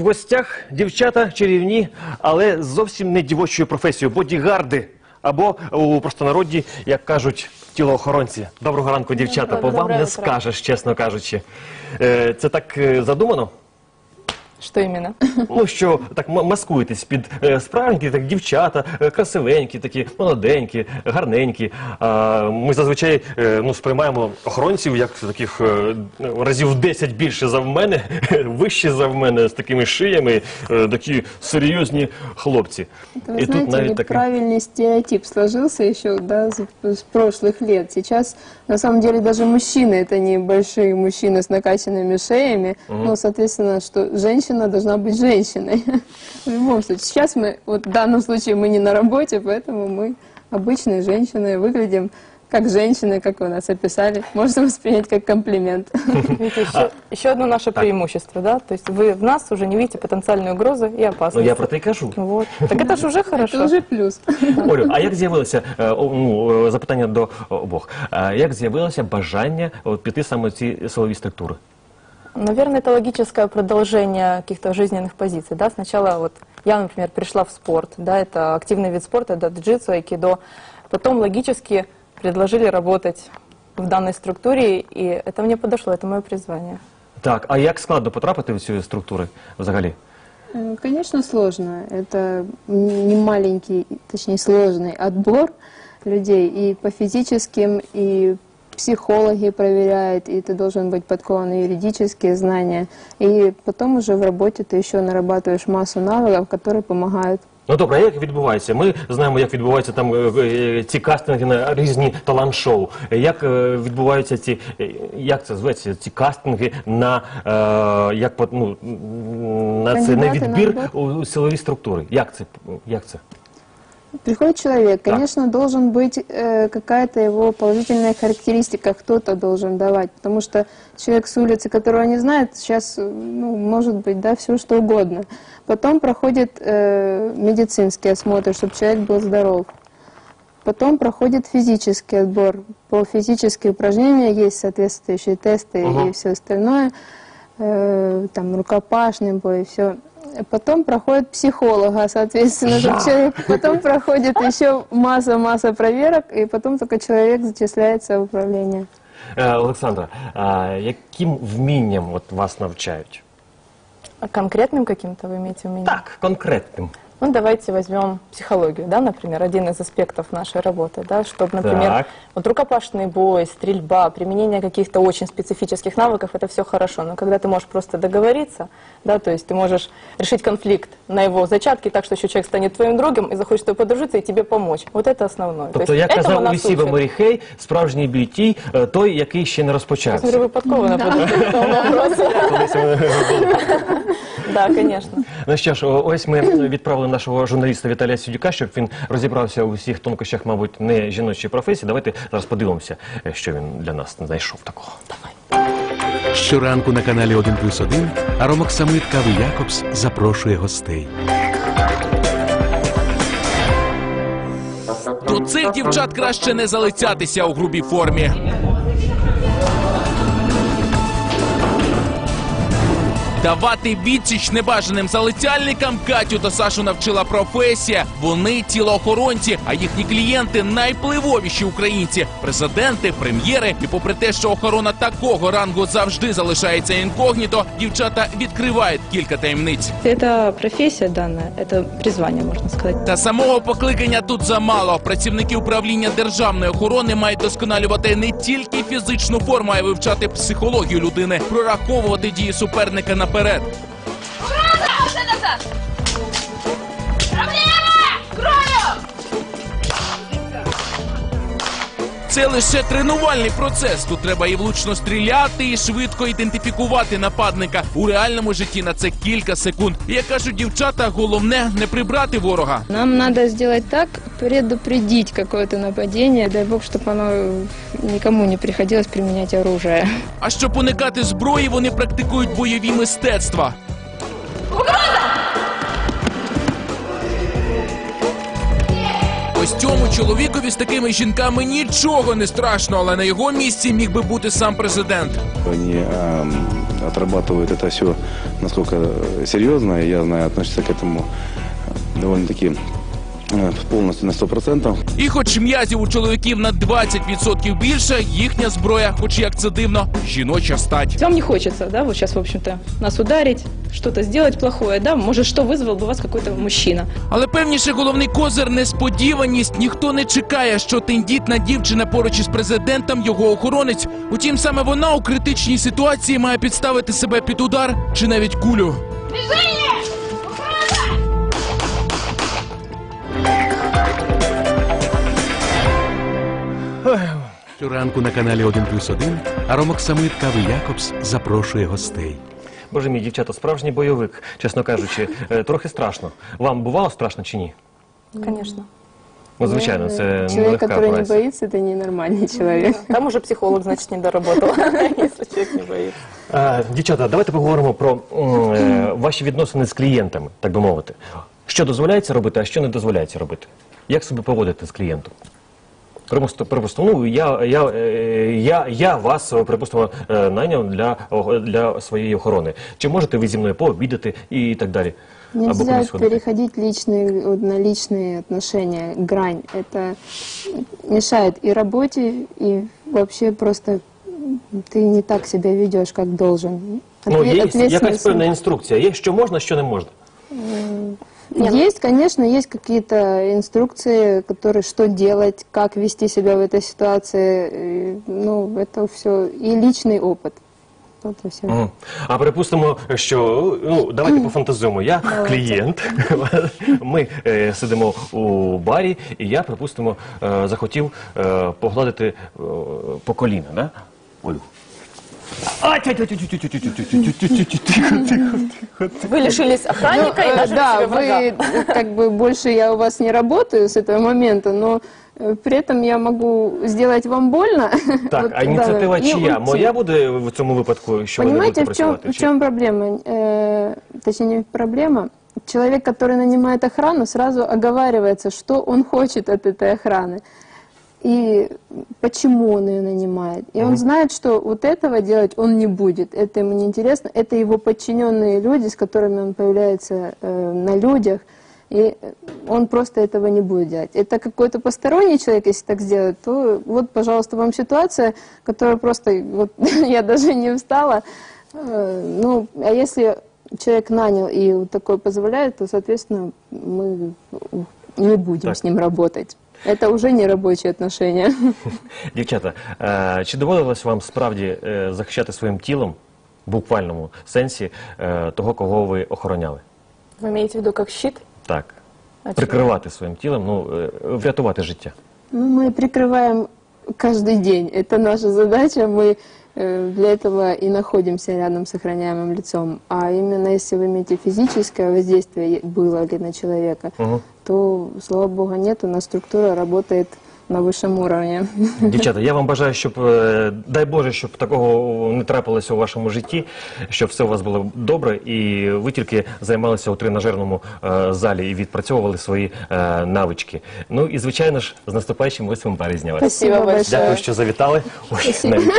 В гостях дівчата чарівні, але зовсім не дівочою професією, бодігарди. Або у простонароді, як кажуть, тілоохоронці. Доброго ранку, дівчата. По вам не скажеш, чесно кажучи. Е, Це так е, задумано? Что именно? Ну що так м- маскуєтесь під е, справжні так дівчата, е, красивенькі, такі молоденькі, гарненькі. А ми зазвичай е, ну сприймаємо охоронців як таких е, разів в 10 більше за в мене, вищі за в мене з такими шиями, е, такі серйозні хлопці. Это, вы знаете, таке- неправильный стереотип сложился еще да, с, с прошлых лет. Сейчас, на самом деле, даже мужчины это не большие мужчины с накачанными шеями. Ну, соответственно, что женщина должна быть женщиной. В любом случае. Сейчас мы, вот в данном случае мы не на работе, поэтому мы обычные женщины, выглядим как женщины, как вы нас описали. Можно воспринять как комплимент. Видите, еще, еще одно наше преимущество, да? То есть вы в нас уже не видите потенциальной угрозы и Ну опасности. я про те й кажу. Вот. Так это же уже хорошо. Это уже плюс. Олю, а як з'явилося е, о, ну, е, запитання до обох? Е, Як з'явилося бажання от, піти саме в ці силові структури? Наверное, это логическое продолжение каких-то жизненных позиций. Да? Сначала вот я, например, пришла в спорт, да, это активный вид спорта, это джитсу, айкидо. Потом логически предложили работать в данной структуре, и это мне подошло, это мое призвание. Так, а як складно потрапити в ці структури взагалі? Конечно, сложно. Это не маленький, точнее сложный отбор людей и по физическим, и психологи проверяют, и ты должен быть подкован и юридические знания. И потом уже в работе ты еще нарабатываешь массу навыков, которые помогают Ну добре, а як відбувається? Ми знаємо, як відбуваються там е, е, ці кастинги на різні талант-шоу. Як е, відбуваються ці, е, як це зветься, ці кастинги на е, як по- ну, м, на це на Кандидати на відбір роботу? у, у силові структури? Як це? Як це? Приходит человек, Так. конечно, должен быть э, какая-то его положительная характеристика, кто-то должен давать, потому что человек с улицы, которого не знает, сейчас, ну, может быть, да, все что угодно. Потом проходит э, медицинский осмотр, чтобы человек был здоров. Потом проходит физический отбор. По физическим упражнениям есть соответствующие тесты Мгм. и все остальное. Э, там рукопашный бой, все. Потом проходит психолога, соответственно, чтобы человек. Потом проходит еще масса-масса проверок, и потом только человек зачисляется в управление. Е, Олександра, а яким вмінням от вас навчають? А конкретным каким-то вы имеете в виду? Так, конкретним. Ну, давайте возьмем психологию, да, например, один из аспектов нашей работы, да, чтобы, например, Так. вот рукопашный бой, стрельба, применение каких-то очень специфических навыков, это все хорошо, но когда ты можешь просто договориться, да, то есть ты можешь решить конфликт на его зачатке так, что еще человек станет твоим другом и захочет с тобой подружиться и тебе помочь. Вот это основное. То Тобто, есть як этому казав нас Олексій учат. Вамеріхей, справжній бій е, той, який ще не Я розпочався. смотрю, вы подкованы подошли К этому вопросу. Колись ми говорили. Да, конечно. Ну що ж, ось ми відправили нашого журналіста Віталія Сідюка, щоб він розібрався у всіх тонкощах, мабуть, не жіночої професії. Давайте зараз подивимося, е, що він для нас знайшов такого. Щоранку на каналі 1 плюс 1 Аромок Самит Кави Якобс запрошує гостей. До цих дівчат краще не залицятися у грубій формі. Давати відсіч небажаним залицяльникам Катю та Сашу навчила професія. Вони тілоохоронці, а їхні клієнти найпливовіші українці, президенти, прем'єри. І попри те, що охорона такого рангу завжди залишається інкогніто, дівчата відкривають кілька таємниць. Это профессия данная, это призвание, можно сказать. Та самого покликання тут замало. Працівники управління державної охорони мають досконалювати не тільки фізичну форму, а й вивчати психологію людини, прораховувати дії суперника наперед. Це лише тренувальний процес. Тут треба і влучно стріляти, і швидко ідентифікувати нападника. У реальному житті на це кілька секунд. Як кажуть дівчата, головне не прибрати ворога. Нам надо сделать так, предупредить какое-то нападение, дай бог, чтобы оно никому не приходилось применять оружие. А щоб уникати зброї, вони практикують бойові мистецтва. Ось Ось цьому чоловікові з такими жінками нічого не страшно, але на його місці міг би бути сам президент. Они ам, отрабатывают это все насколько э, серьезно, и я знаю, относятся к этому э, довольно-таки э, полностью на 100%. І хоч м'язів у чоловіків на 20% більше, їхня зброя, хоч як це дивно, жіноча стать. Вам не хочется, да, вот сейчас, в общем-то, нас ударить, что-то сделать плохое, да? Может, что вызвал бы вас какой-то мужчина? Але певніше головний козир несподіваність. Ніхто не чекає, що тендітна дівчина поруч із президентом його охоронець. Утім, саме вона у критичній ситуації має підставити себе під удар чи навіть кулю. Щоранку на каналі 1 плюс 1 Аромок Самит Кави Якобс запрошує гостей. Боже мій, дівчата, справжній бойовик, чесно кажучи, Е, трохи страшно. Вам бувало страшно чи ні? Конечно. Ну, звичайно, це Человек, нелегка который не операція. боится, это ненормальный человек. Там уже психолог, значит, не доработал, если человек не боится. Е, Дівчата, давайте поговоримо про м, е, ваші відносини з клієнтами, так би мовити. Що дозволяється робити, а що не дозволяється робити? Як себе поводити з клієнтом? Припустимо, припустимо, ну я, я, е, я, я вас, е, припустимо, е, найняв для, о- для своєї охорони. Чи можете ви зі мною пообідати і так далі? Або Нельзя кудись ходити? переходить личные, вот на личные отношения, грань. Это мешает и работе, и вообще просто ты не так себя ведешь, как должен. Ну, Отве- є якась ответственность- певна інструкція. Є що можна, що не можна. Есть, конечно, есть какие-то инструкции, которые что делать, как вести себя в этой ситуации. И, Ну, это все и личный опыт. Вот и все. Мгм. А припустимо, що ну давайте пофантазуємо. Я клієнт. Ми е, сидимо у барі, і я, припустимо, е, захотів е, погладити е, по коліна, да? Олю. тихо, тихо, тихо. Вы лишились охранника и Э, нажили Да, себе врага. вы э, как бы больше я у вас не работаю с этого момента, но э, при этом я могу сделать вам больно. Так, Вот, а ініціатива да, и чия? уйти. Моя буде в цьому випадку, що ви не Понимаете, будете в чем, працювати? в Чи- чем проблема? Э, точнее, не проблема. Человек, который нанимает охрану, сразу оговаривается, что он хочет от этой охраны. И почему он ее нанимает. И он знает, что вот этого делать он не будет. Это ему не интересно. Это его подчиненные люди, с которыми он появляется э, на людях. И он просто этого не будет делать. Это какой-то посторонний человек, если так сделает, то вот, пожалуйста, вам ситуация, которая просто, вот я даже не встала. Э, Ну, а если человек нанял и вот такое позволяет, то, соответственно, мы не будем Так. с ним работать. Это уже не рабочие отношения. Дівчата, е, чи доводилось вам справді е, захищати своїм тілом, в буквальному сенсі, е, того, кого ви охороняли? Вы имеете в виду как щит? Так. А Прикривати своїм тілом, ну, е, врятувати життя. Ну, мы прикрываем каждый день. Это наша задача. Мы э, для этого и находимся рядом с охраняемым лицом. А именно если вы имеете физическое воздействие было ли на человека, Мгм. то, слава богу, нет. У нас структура работает на высшем уровне. Дівчата, я вам бажаю, щоб е, дай Боже, щоб такого не трапилося у вашому житті, щоб все у вас було добре, і ви тільки займалися у тренажерному е, залі і відпрацьовували свої е, навички. Ну і звичайно ж, з наступаючим 8 березня вас. Спасибо большое. большое. Дякую, що завітали. Ой, навіть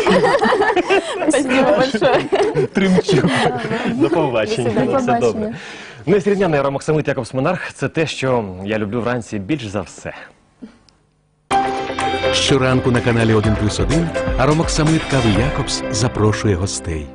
Спасибо большое. тримчу. До побачення. До Все побачення. добре. Несрівняний Аромок Самит Якобс Монарх це те, що я люблю вранці більш за все. Щоранку на каналі 1+,1 Аромаксамит Кави Якобс запрошує гостей.